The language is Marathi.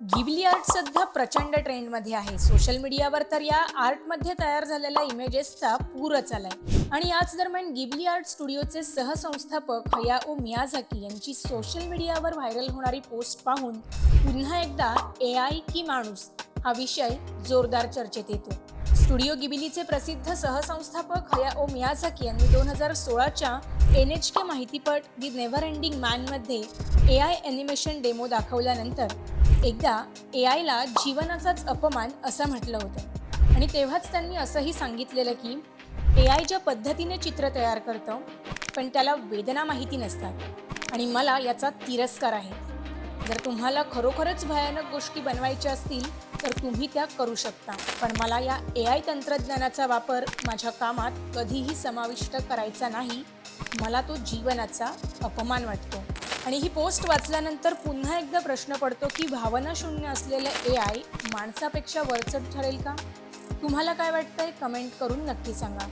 गिबली आर्ट सध्या प्रचंड ट्रेंडमध्ये आहे. सोशल मीडियावर तर या आर्टमध्ये तयार झालेल्या इमेजेसचा पूरच आलाय आणि याच दरम्यान गिबली आर्ट स्टुडिओचे सहसंस्थापक हयाओ मियाझाकी यांची सोशल मीडियावर व्हायरल होणारी पोस्ट पाहून पुन्हा एकदा ए आय की माणूस हा विषय जोरदार चर्चेत येतो. स्टुडिओ गिबिलीचे प्रसिद्ध सहसंस्थापक हयाओ मियाझाकी यांनी दोन हजार सोळाच्या एन एच के माहितीपट दी नेव्हर एंडिंग मॅनमध्ये ए आय ॲनिमेशन डेमो दाखवल्यानंतर एकदा ए आयला जीवनाचाच अपमान असं म्हटलं होतं. आणि तेव्हाच त्यांनी असंही सांगितलेलं की ए आय ज्या पद्धतीने चित्र तयार करतं पण त्याला वेदना माहिती नसतात. आणि मला याचा तिरस्कार आहे. जर तुम्हाला खरोखरच भयानक गोष्टी बनवायच्या असतील तर तुम्ही त्या करू शकता. पण मला या ए आय तंत्रज्ञानाचा वापर माझ्या कामात कधीही समाविष्ट करायचा नाही. मला तो जीवनाचा अपमान वाटतो. आणि ही पोस्ट वाचल्यानंतर पुन्हा एकदा प्रश्न पडतो की भावना शून्य असलेलं ए आय माणसापेक्षा वरचढ ठरेल का? तुम्हाला काय वाटतंय? कमेंट करून नक्की सांगा.